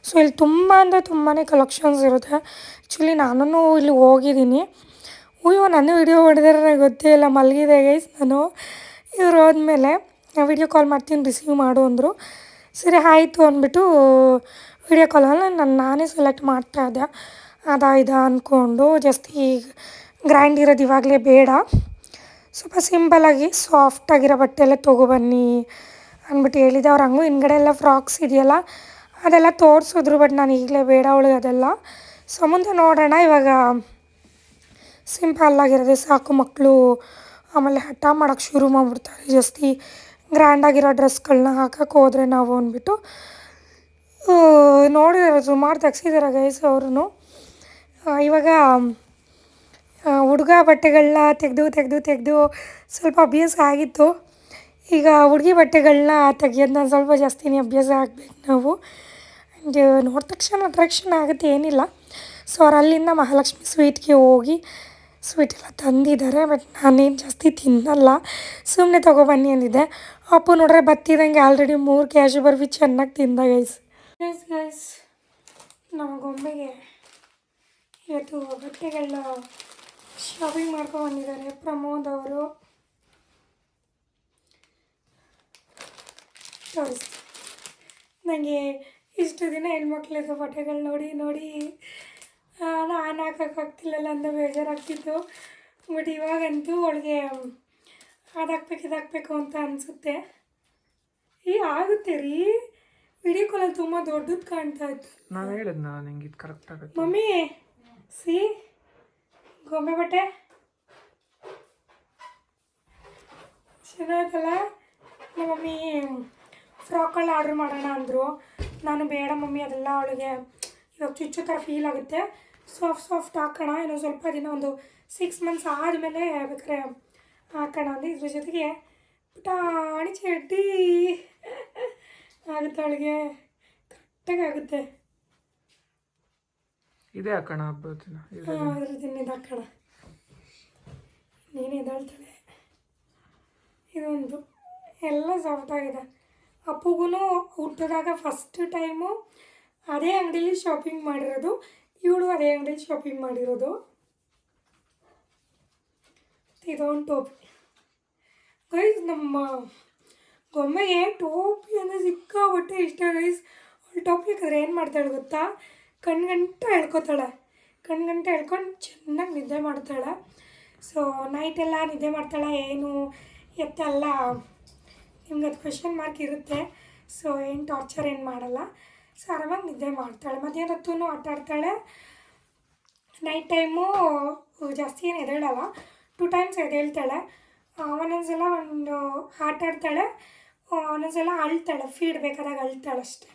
ಸೊ ಇಲ್ಲಿ ತುಂಬ ಅಂದರೆ ತುಂಬಾ ಕಲೆಕ್ಷನ್ಸ್ ಇರುತ್ತೆ. ಆ್ಯಕ್ಚುಲಿ ನಾನು ಇಲ್ಲಿ ಹೋಗಿದ್ದೀನಿ. ಅಯ್ಯೋ, ನಾನು ವಿಡಿಯೋ ಹೊಡೆದ್ರೆ ನನಗೆ ಗೊತ್ತೇ ಇಲ್ಲ. ಮಲಗಿದೆ ಗೈಸ್ ನಾನು. ಇವ್ರು ಹೋದ್ಮೇಲೆ ವಿಡಿಯೋ ಕಾಲ್ ಮಾಡ್ತೀನಿ ರಿಸೀವ್ ಮಾಡು ಅಂದರು. ಸರಿ, ಆಯಿತು ಅಂದ್ಬಿಟ್ಟು ವಿಡಿಯೋ ಕಾಲಲ್ಲಿ ನಾನು ನಾನೇ ಸೆಲೆಕ್ಟ್ ಮಾಡ್ತಾ ಇದ್ದೆ. ಅದಾ, ಇದ ಅಂದ್ಕೊಂಡು ಜಾಸ್ತಿ ಗ್ರ್ಯಾಂಡ್ ಇರೋದು ಇವಾಗಲೇ ಬೇಡ. ಸ್ವಲ್ಪ ಸಿಂಪಲಾಗಿ ಸಾಫ್ಟಾಗಿರೋ ಬಟ್ಟೆ ಎಲ್ಲ ತೊಗೊಬನ್ನಿ ಅಂದ್ಬಿಟ್ಟು ಹೇಳಿದೆ. ಅವ್ರು ಹಂಗೂ ಹಿಂದ್ಗಡೆ ಎಲ್ಲ ಫ್ರಾಕ್ಸ್ ಇದೆಯಲ್ಲ ಅದೆಲ್ಲ ತೋರಿಸಿದ್ರು ಬಟ್ ನಾನು ಈಗಲೇ ಬೇಡ ಅವಳಿಗೆ ಅದೆಲ್ಲ. ಸೊ ಮುಂದೆ ನೋಡೋಣ. ಇವಾಗ ಸಿಂಪಲ್ಲಾಗಿರೋದೇ ಸಾಕು ಮಕ್ಕಳು. ಆಮೇಲೆ ಹಠ ಮಾಡೋಕ್ಕೆ ಶುರು ಮಾಡಿಬಿಡ್ತಾರೆ ಜಾಸ್ತಿ. ಗ್ರ್ಯಾಂಡಾಗಿರೋ ಡ್ರೆಸ್ಗಳನ್ನ ಹಾಕಕ್ಕೆ ಹೋದರೆ ನಾವು ಅಂದ್ಬಿಟ್ಟು ನೋಡಿದ್ರೆ, ಸುಮಾರು ತೆಗ್ಸಿದ್ದಾರೆ ಗೈಸ್ ಅವ್ರೂ ಇವಾಗ ಹುಡುಗ ಬಟ್ಟೆಗಳನ್ನ ತೆಗೆದು ತೆಗೆದು ತೆಗೆದು ಸ್ವಲ್ಪ ಅಭ್ಯಾಸ ಆಗಿತ್ತು. ಈಗ ಹುಡುಗಿ ಬಟ್ಟೆಗಳನ್ನ ತೆಗೆಯೋದನ್ನ ಸ್ವಲ್ಪ ಜಾಸ್ತಿನೇ ಅಭ್ಯಾಸ ಆಗಬೇಕು ನಾವು. ನೋಡಿದ ತಕ್ಷಣ ಅಟ್ರಾಕ್ಷನ್ ಆಗುತ್ತೆ, ಏನಿಲ್ಲ. ಸೊ ಅವ್ರು ಅಲ್ಲಿಂದ ಮಹಾಲಕ್ಷ್ಮಿ ಸ್ವೀಟ್ಗೆ ಹೋಗಿ ಸ್ವೀಟ್ ಎಲ್ಲ ತಂದಿದ್ದಾರೆ, ಬಟ್ ನಾನೇನು ಜಾಸ್ತಿ ತಿನ್ನಲ್ಲ. ಸುಮ್ಮನೆ ತೊಗೊಬನ್ನಿ ಅಂದಿದ್ದೆ. ಅಪ್ಪು ನೋಡ್ರೆ ಬತ್ತಿದಂಗೆ ಆಲ್ರೆಡಿ ಮೂರು ಕ್ಯಾಶು ಬರ್ಫಿ ಚೆನ್ನಾಗಿ ತಿಂದ ಗೈಸ್ ಗೈಸ್ ಗೈಸ್ ನಮ್ಮ ಗೊಂಬೆಗೆ ಇವತ್ತು ಬಟ್ಟೆಗಳನ್ನ ಶಾಪಿಂಗ್ ಮಾಡ್ಕೊಂಡು ಬಂದಿದ್ದಾರೆ, ಪ್ರಮೋದ್ ಅವರು. ನನಗೆ ಇಷ್ಟು ದಿನ ಹೆಣ್ಮಕ್ಳದ್ದು ಬಟ್ಟೆಗಳು ನೋಡಿ ನೋಡಿ. ನಾನು ಹಾಕೋಕ್ಕಾಗ್ತಿಲ್ಲಲ್ಲ ಅಂತ ಬೇಜಾರಾಗ್ತಿತ್ತು. ಬಟ್ ಇವಾಗಂತೂ ಅವಳಿಗೆ ಅದಾಕ್ಬೇಕು ಹಾಕ್ಬೇಕು ಇದು ಅಂತ ಅನಿಸುತ್ತೆ. ಈ ಆಗುತ್ತೆ ರೀ. ವಿಡಿಯೋ ಕಾಲಲ್ಲಿ ತುಂಬ ದೊಡ್ಡದು ಕಾಣ್ತಾ ಇತ್ತು. ನಾನು ಹೇಳಿದ್ನ ನಿಂಗೆ ಇದು ಕರೆಕ್ಟ್ ಆಗುತ್ತೆ. ಮಮ್ಮಿ ಸಿ ಗೊಂಬೆ ಬಟ್ಟೆ. ಚೆನ್ನಾಗಲ್ಲ ನಮ್ಮ ಮಮ್ಮಿ ಫ್ರಾಕಲ್ಲಿ ಆರ್ಡ್ರ್ ಮಾಡೋಣ ಅಂದರು. ನಾನು ಬೇಡ ಮಮ್ಮಿ ಅದೆಲ್ಲ ಅವಳಿಗೆ ಇವಾಗ ಚುಚ್ಚು ಥರ ಫೀಲ್ ಆಗುತ್ತೆ. ಸಾಫ್ಟ್ ಸಾಫ್ಟ್ ಹಾಕೋಣ ಇನ್ನೂ ಸ್ವಲ್ಪ ದಿನ ಒಂದು ಸಿಕ್ಸ್ ಮಂತ್ಸ್ ಆದಮೇಲೆ ಬೇಕಾದ್ರೆ ಹಾಕೋಣ ಅಂದರೆ ಇದ್ರ ಜೊತೆಗೆ ಪುಟಾಣಿ ಚಡ್ಡಿ ಆಗುತ್ತೆ ಅವಳಿಗೆ. ಕರೆಕ್ಟಾಗಿ ಆಗುತ್ತೆ. ಇದೇ ಹಾಕೋಣ ಹಬ್ಬದ ದಿನ ಇದು ಹಾಕೋಣ. ನೀನು ಇದಾಳ್ತಾಳೆ ಇದೊಂದು ಎಲ್ಲ ಸಾಫ್ಟ್ ಆಗಿದೆ. ಅಪ್ಪುಗೂ ಹುಟ್ಟಿದಾಗ ಫಸ್ಟ್ ಟೈಮು ಅದೇ ಅಂಗಡೀಲಿ ಶಾಪಿಂಗ್ ಮಾಡಿರೋದು. ಇವಳು ಅದೇ ಅಂಗಡೀಲಿ ಶಾಪಿಂಗ್ ಮಾಡಿರೋದು. ಇದೊಂದು ಟೋಪಿ. ಗೈಸ್ ನಮ್ಮ ಗೊಂಬೆಗೆ ಟೋಪಿ ಅಂದರೆ ಸಿಕ್ಕಾಪಟ್ಟೆ ಇಷ್ಟ ಗೈಸ್ ಅವಳು ಟೋಪಿ ಹಾಕಿದ್ರೆ ಏನು ಮಾಡ್ತಾಳೆ ಗೊತ್ತಾ? ಕಣ್ಗಂಟ ಹೇಳ್ಕೊತಾಳೆ ಕಣ್ಗಂಟ ಎಳ್ಕೊಂಡು ಚೆನ್ನಾಗಿ ನಿದ್ದೆ ಮಾಡ್ತಾಳೆ. ಸೊ ನೈಟೆಲ್ಲ ನಿದ್ದೆ ಮಾಡ್ತಾಳೆ. ಏನು ಎತ್ತಲ್ಲ. ನಿಮ್ಗೆ ಅದು ಕ್ವೆಶನ್ ಮಾರ್ಕ್ ಇರುತ್ತೆ. ಸೊ ಏನು ಟಾರ್ಚರ್ ಏನು ಮಾಡಲ್ಲ. ಸೊ ಆರಾಮಾಗಿ ನಿದ್ದೆ ಮಾಡ್ತಾಳೆ. ಮಧ್ಯಾಹ್ನ ಹೊತ್ತು ಆಟ ಆಡ್ತಾಳೆ. ನೈಟ್ ಟೈಮು ಜಾಸ್ತಿ ಏನು ಎದೇಳಲ್ಲ ಟು ಟೈಮ್ಸ್ ಎದೇಳ್ತಾಳೆ ಒಂದೊಂದ್ಸಲ ಒಂದು ಆಟ ಆಡ್ತಾಳೆ. ಒಂದೊಂದ್ಸಲ ಅಳ್ತಾಳೆ. ಫೀಡ್ ಬೇಕಾದಾಗ ಅಳ್ತಾಳೆ ಅಷ್ಟೇ.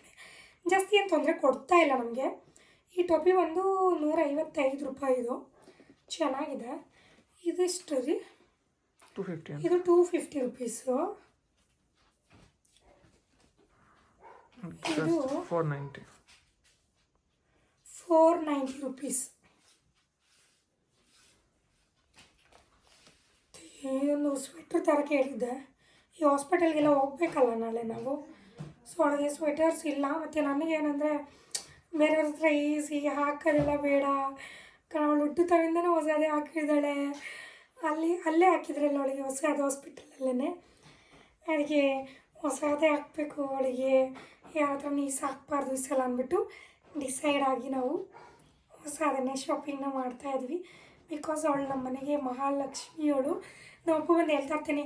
ಜಾಸ್ತಿ ಏನು ತೊಂದರೆ ಕೊಡ್ತಾ ಇಲ್ಲ ನಮಗೆ. ಈ ಟೊಪಿ ಒಂದು ನೂರ ಐವತ್ತೈದು ರೂಪಾಯಿದು ಚೆನ್ನಾಗಿದೆ. ಇದಿಷ್ಟು ರೀ ಟು ಫಿಫ್ಟಿ ಇದು ಟೂ ಫಿಫ್ಟಿ ರುಪೀಸು ಇದು four ninety four ninety rupees ಒಂದು ಸ್ವೆಟ್ರ್ ಥರ ಕೇಳಿದ್ದೆ. ಈ ಹಾಸ್ಪಿಟಲ್ಗೆಲ್ಲ ಹೋಗ್ಬೇಕಲ್ಲ ನಾಳೆ ನಾವು? ಸೊ ಒಳಗೆ ಸ್ವೆಟರ್ಸ್ ಇಲ್ಲ. ಮತ್ತು ನನಗೇನಂದರೆ ಬೇರೆಯವ್ರ ಹತ್ರ ಈಸಿ ಹಾಕೋದೆಲ್ಲ ಬೇಡ. ಅವಳು ಹುಟ್ಟುತ್ತವಿಂದನೂ ಹೊಸದೇ ಹಾಕಿದ್ದಾಳೆ. ಅಲ್ಲಿ ಅಲ್ಲೇ ಹಾಕಿದ್ರಲ್ಲ ಅವಳಿಗೆ ಹೊಸದ ಹಾಸ್ಪಿಟಲಲ್ಲೇ ಅದಕ್ಕೆ ಹೊಸದೇ ಹಾಕ್ಬೇಕು ಅವಳಿಗೆ. ಯಾವ ಥರ ನೀಸ್ ಹಾಕ್ಬಾರ್ದು ಈ ಸಲ ಅಂದ್ಬಿಟ್ಟು ಡಿಸೈಡ್ ಆಗಿ ನಾವು ಹೊಸದನ್ನೇ ಶಾಪಿಂಗ್ನ ಮಾಡ್ತಾ ಇದ್ವಿ. ಬಿಕಾಸ್ ಅವಳು ನಮ್ಮ ಮನೆಗೆ ಮಹಾಲಕ್ಷ್ಮಿಯವಳು ನಮ್ಮ ಅಪ್ಪ ಬಂದು ಹೇಳ್ತಾ ಇರ್ತೇನೆ,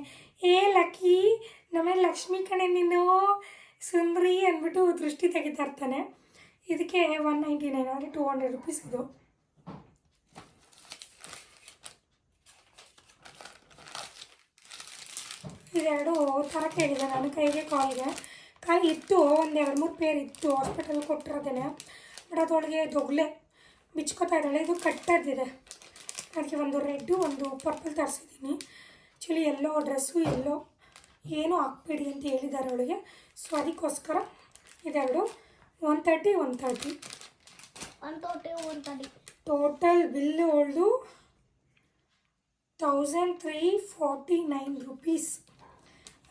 ಏ ಲಕ್ಕಿ ನಮ್ಮನೆ ಲಕ್ಷ್ಮಿ ಕಣೆ ನೀನು? ಸುಂದ್ರಿ ಅಂದ್ಬಿಟ್ಟು ದೃಷ್ಟಿ ತೆಗಿತಾ ಇರ್ತಾನೆ. ಇದಕ್ಕೆ ಒನ್ ನೈಂಟಿ ನೈನ್ ಅಂದರೆ ಟೂ ಹಂಡ್ರೆಡ್ ರುಪೀಸ್ ಇದು ಇದೆರಡು ಥರ ಕೇಳಿದೆ. ನನ್ನ ಕೈಗೆ ಕಾಲಿಗೆ ಕಾಲು ಇತ್ತು ಒಂದು ಎರಡು ಮೂರು ಪೇರ್ ಇತ್ತು ಹಾಸ್ಪಿಟಲ್ ಕೊಟ್ಟಿರೋದೇನೆ. ಬಟ್ ಅದೊಳಗೆ ದೊಗ್ಲೆ ಬಿಚ್ಕೋತಾ ಇದ್ದಾಳೆ. ಇದು ಕಟ್ಟದಿದೆ ಅದಕ್ಕೆ ಒಂದು ರೆಡ್ಡು ಒಂದು ಪರ್ಪಲ್ ತರಿಸಿದ್ದೀನಿ. ಆ್ಯಕ್ಚುಲಿ ಎಲ್ಲೋ ಡ್ರೆಸ್ಸು ಎಲ್ಲೋ ಏನೂ ಹಾಕ್ಬೇಡಿ ಅಂತ ಹೇಳಿದ್ದಾರೆ ಅವಳಿಗೆ. ಸೊ ಅದಕ್ಕೋಸ್ಕರ ಇದೆರಡು. One thirty one thirty one thirty one thirty total bill ಅವಳದು thousand three forty nine rupees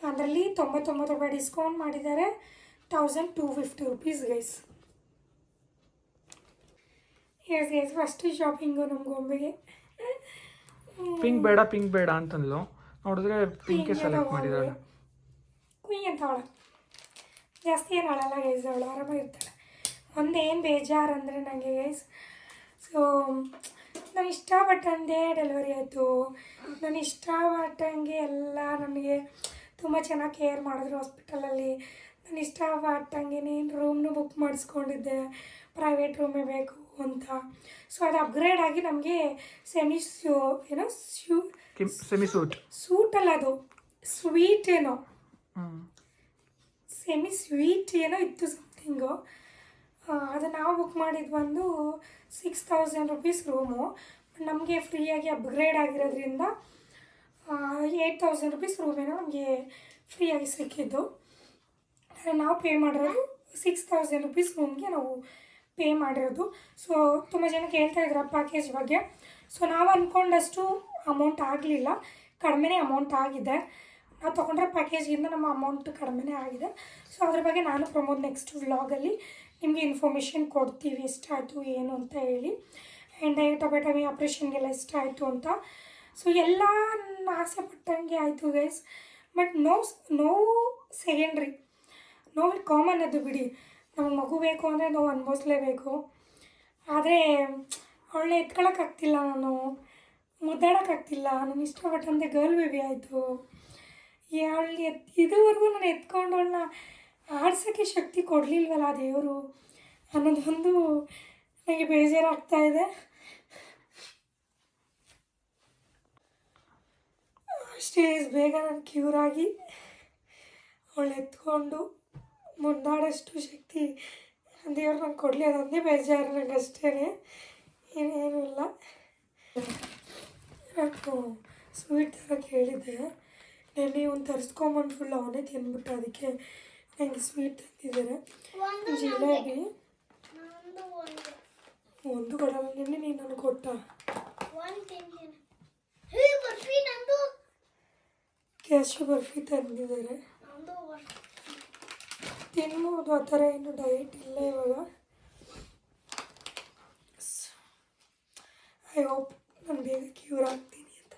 ಅದರಲ್ಲಿ ತೊಂಬತ್ತೊಂಬತ್ತು ರೂಪಾಯಿ ಡಿಸ್ಕೌಂಟ್ ಮಾಡಿದ್ದಾರೆ. Thousand two fifty rupees guys S S first shopping ನಮ್ಮ ಗೊಂಬೆಗೆ ಪಿಂಕ್ ಬೇಡ ಪಿಂಕ್ ಬೇಡ ಅಂತಂದ್ಲು. ನೋಡಿದ್ರೆ ಪಿಂಕ್ ಸೆಲೆಕ್ಟ್ ಮಾಡಿದಾಳೆ. ಕುಯ್ ಅಂತ ಅವಳು. ಜಾಸ್ತಿ ಏನು ಅಳಲ್ಲ ಗೈಸ್ ಅವಳು. ಆರಾಮಾಗಿರ್ತಾಳೆ ಒಂದೇನು ಬೇಜಾರು ಅಂದರೆ ನನಗೆ ಗೈಸ್ ಸೊ ನಾನು ಇಷ್ಟಪಟ್ಟಂಗೆ ಡೆಲಿವರಿ ಆಯಿತು. ನಾನು ಇಷ್ಟಪಟ್ಟಂಗೆ ಎಲ್ಲ ನನಗೆ ತುಂಬ ಚೆನ್ನಾಗಿ ಕೇರ್ ಮಾಡಿದ್ರು ಹಾಸ್ಪಿಟಲಲ್ಲಿ ನಾನು ಇಷ್ಟ ನೀನು ರೂಮ್ನು ಬುಕ್ ಮಾಡಿಸ್ಕೊಂಡಿದ್ದೆ. ಪ್ರೈವೇಟ್ ರೂಮೇ ಬೇಕು ಅಂತ. ಸೊ ಅದು ಅಪ್ಗ್ರೇಡ್ ಆಗಿ ನಮಗೆ ಸೆಮಿ ಸ್ಯೂ ಏನೋ ಸ್ಯೂ ಸೆಮಿ ಸೂಟ್ ಸೂಟ್ ಅಲ್ಲ ಅದು. ಸ್ವೀಟ್ ಏನೋ. ಸೆಮಿ ಸ್ವೀಟ್ ಏನೋ ಇತ್ತು ಸಮಥಿಂಗು ಅದು ನಾವು ಬುಕ್ ಮಾಡಿದ್ದು ಬಂದು ಸಿಕ್ಸ್ ತೌಸಂಡ್ ರುಪೀಸ್ ರೂಮು ನಮಗೆ ಫ್ರೀಯಾಗಿ ಅಪ್ಗ್ರೇಡ್ ಆಗಿರೋದ್ರಿಂದ ಏಯ್ಟ್ ತೌಸಂಡ್ ರುಪೀಸ್ ರೂಮೇನೋ ನಮಗೆ ಫ್ರೀಯಾಗಿ ಸಿಕ್ಕಿದ್ದು. ನಾವು ಪೇ ಮಾಡಿರೋದು ಸಿಕ್ಸ್ ತೌಸಂಡ್ ರುಪೀಸ್ ರೂಮ್ಗೆ ನಾವು ಪೇ ಮಾಡಿರೋದು. ಸೊ ತುಂಬ ಜನ ಕೇಳ್ತಾ ಇದ್ರು ಪ್ಯಾಕೇಜ್ ಬಗ್ಗೆ. ಸೊ ನಾವು ಅಂದ್ಕೊಂಡಷ್ಟು ಅಮೌಂಟ್ ಆಗಲಿಲ್ಲ. ಕಡಿಮೆನೇ ಅಮೌಂಟ್ ಆಗಿದೆ. ನಾವು ತೊಗೊಂಡ್ರೆ ಪ್ಯಾಕೇಜ್ಗಿಂತ ನಮ್ಮ ಅಮೌಂಟ್ ಕಡಿಮೆನೇ ಆಗಿದೆ. ಸೊ ಅದ್ರ ಬಗ್ಗೆ ನಾನು ಪ್ರಮೋದ್ ನೆಕ್ಸ್ಟ್ ವ್ಲಾಗಲ್ಲಿ ನಿಮಗೆ ಇನ್ಫಾರ್ಮೇಷನ್ ಕೊಡ್ತೀವಿ ಎಷ್ಟಾಯಿತು ಏನು ಅಂತ ಹೇಳಿ. ಆ್ಯಂಡ್ ಟೊಮೆಟೊ ಆಪ್ರೇಷನ್ಗೆಲ್ಲ ಎಷ್ಟಾಯಿತು ಅಂತ. ಸೊ ಎಲ್ಲ ನನ್ನ ಆಸೆ ಪಟ್ಟಂಗೆ ಆಯಿತು ಗೈಸ್ ಬಟ್ ನೋ ನೋವು ಸೆಕೆಂಡ್ರಿ ನೋವು ಕಾಮನ್ ಅದು ಬಿಡಿ. ನಮಗೆ ಮಗು ಬೇಕು ಅಂದರೆ ನೋವು ಅನುಭವಿಸ್ಲೇಬೇಕು. ಆದರೆ ಅವಳನ್ನ ಎತ್ಕೊಳ್ಳೋಕ್ಕಾಗ್ತಿಲ್ಲ ನಾನು. ಮುದ್ದಾಡೋಕ್ಕಾಗ್ತಿಲ್ಲ. ನಾನು ಇಷ್ಟಪಟ್ಟಂತೆ ಗರ್ಲ್ ಬೇಬಿ ಆಯಿತು. ಅವಳು ಎತ್, ಇದುವರೆಗೂ ನಾನು ಎತ್ಕೊಂಡು ಅವಳನ್ನ ಆಡ್ಸೋಕ್ಕೆ ಶಕ್ತಿ ಕೊಡಲಿಲ್ವಲ್ಲ ದೇವರು? ಅನ್ನೋದೊಂದು ನನಗೆ ಬೇಜಾರಾಗ್ತಾ ಇದೆ. ಅಷ್ಟೇ ಬೇಗ ನಾನು ಕ್ಯೂರ್ ಆಗಿ ಅವಳು ಎತ್ಕೊಂಡು ಮುಂದಾಡೋಷ್ಟು ಶಕ್ತಿ ದೇವ್ರು ನಂಗೆ ಕೊಡಲಿ ಅದೊಂದೇ ಬೇಜಾರು ನಂಗೆ ಅಷ್ಟೇ ಇನ್ನೇನಿಲ್ಲ ಇಲ್ಲ. ನಾನು ಸ್ವೀಟ್ ಥರ ಕೇಳಿದ್ದೆ. ನೆನ್ನೆ ಒಂದು ತರಿಸ್ಕೊಂಬಂದು ಫುಲ್ ಅವನೇ ತಿಂದ್ಬಿಟ್ಟು ಅದಕ್ಕೆ ನನಗೆ ಸ್ವೀಟ್ ತಂದಿದ್ದಾರೆ. ಜಿಲೇಬಿ. ಒಂದು ಕೊಡಲ್ಲ ನಿನ್ನೆ ನೀನು ನನಗೆ ಕೊಟ್ಟ ಒಂದು ತಿಂತೀನಿ ಹೇ ಬರ್ಫಿ ನಂದು ಕ್ಯಾಶು ಬರ್ಫಿ ತಂದಿದ್ದಾರೆ. ತಿನ್ಬೋದು ಆ ಥರ ಏನು ಡಯಟ್ ಇಲ್ಲ ಇವಾಗ. ಐ ಹೋಪ್ ನಾನು ಬೇಗ ಕ್ಯೂರ್ ಆಗ್ತೀನಿ ಅಂತ.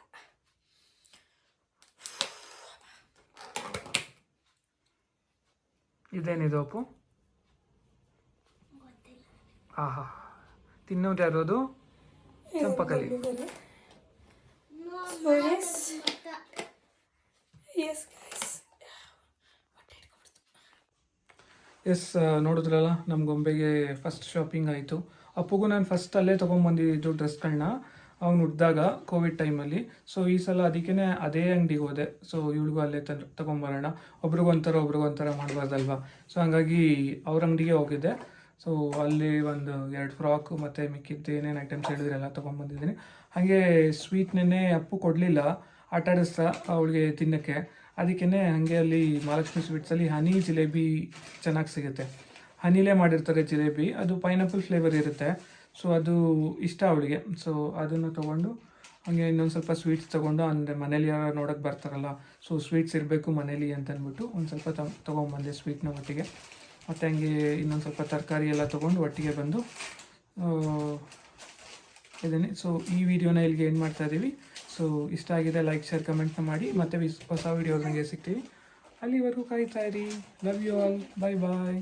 ಇದೇನಿದು ಅಪ್ಪು? ಆಹಾ. ತಿನ್ನೋದು ಯಾರೋದು? ಚಂಪಕಲಿ. ಸೊ ಎಸ್ ಎಸ್ ನೋಡಿದ್ರಲ್ಲ ನಮ್ಮ ಗೊಂಬೆಗೆ ಫಸ್ಟ್ ಶಾಪಿಂಗ್ ಆಯಿತು. ಅಪ್ಪಗೂ ನಾನು ಫಸ್ಟ್ ಅಲ್ಲೇ ತೊಗೊಂಬಂದಿದ್ದು ಡ್ರೆಸ್ಗಳನ್ನ ಅವ್ನು ಹುಡ್ದಾಗ ಕೋವಿಡ್ ಟೈಮಲ್ಲಿ ಸೊ ಈ ಸಲ ಅದಕ್ಕೇ ಅದೇ ಅಂಗಡಿಗೆ ಹೋದೆ. ಸೊ ಇವಳಿಗೂ ಅಲ್ಲೇ ತಂದು ತೊಗೊಂಬರೋಣ. ಒಬ್ರಿಗೊಂಥರ ಒಬ್ರಿಗೊಂಥರ ಮಾಡಬಾರ್ದಲ್ವಾ? ಸೊ ಹಂಗಾಗಿ ಅವ್ರ ಅಂಗಡಿಗೆ ಹೋಗಿದ್ದೆ. ಸೊ ಅಲ್ಲಿ ಒಂದು ಎರಡು ಫ್ರಾಕು ಮತ್ತು ಮಿಕ್ಕಿದ್ದು ಏನೇನು ಐಟಮ್ಸ್ ಹೇಳಿದ್ರೆಲ್ಲ ತೊಗೊಂಬಂದಿದ್ದೀನಿ. ಹಾಗೆ ಸ್ವೀಟ್ ನೆನ್ನೆ ಅಪ್ಪು ಕೊಡಲಿಲ್ಲ. ಆಟ ಆಡಿಸ್ತಾ ಅವಳಿಗೆ ತಿನ್ನೋಕ್ಕೆ. ಅದಕ್ಕೇ ಹಾಗೆ ಅಲ್ಲಿ ಮಹಾಲಕ್ಷ್ಮಿ ಸ್ವೀಟ್ಸಲ್ಲಿ ಹನಿ ಜಿಲೇಬಿ ಚೆನ್ನಾಗಿ ಸಿಗುತ್ತೆ. ಹನಿಲೇ ಮಾಡಿರ್ತಾರೆ ಜಿಲೇಬಿ. ಅದು ಪೈನಾಪಲ್ ಫ್ಲೇವರ್ ಇರುತ್ತೆ. ಸೊ ಅದು ಇಷ್ಟ ಅವಳಿಗೆ. ಸೊ ಅದನ್ನು ತೊಗೊಂಡು ಹಾಗೆ ಇನ್ನೊಂದು ಸ್ವಲ್ಪ ಸ್ವೀಟ್ಸ್ ತೊಗೊಂಡು ಅಂದರೆ ಮನೇಲಿ ಯಾರು ನೋಡೋಕ್ಕೆ ಬರ್ತಾರಲ್ಲ ಸೊ ಸ್ವೀಟ್ಸ್ ಇರಬೇಕು ಮನೇಲಿ ಅಂತ ಅಂದ್ಬಿಟ್ಟು ಒಂದು ಸ್ವಲ್ಪ ತಗ್ ತೊಗೊಂಬಂದೆ ಸ್ವೀಟ್ನ ಒಟ್ಟಿಗೆ. ಮತ್ತು ಹಂಗೆ ಇನ್ನೊಂದು ಸ್ವಲ್ಪ ತರಕಾರಿ ಎಲ್ಲ ತೊಗೊಂಡು ಒಟ್ಟಿಗೆ ಬಂದು ಇದ್ದೀನಿ ಸೊ ಈ ವಿಡಿಯೋನ ಇಲ್ಲಿಗೆ ಏನು ಮಾಡ್ತಾ ಇದ್ದೀವಿ ಸೊ ಇಷ್ಟ ಆಗಿದೆ ಲೈಕ್ ಶೇರ್ ಕಮೆಂಟ್ನ ಮಾಡಿ. ಮತ್ತೆ ಹೊಸ ವೀಡಿಯೋಸ್ ಹಂಗೆ ಸಿಗ್ತೀವಿ. ಅಲ್ಲಿವರೆಗೂ ಕಾಯ್ತಾ ಇರಿ. Love you all bye bye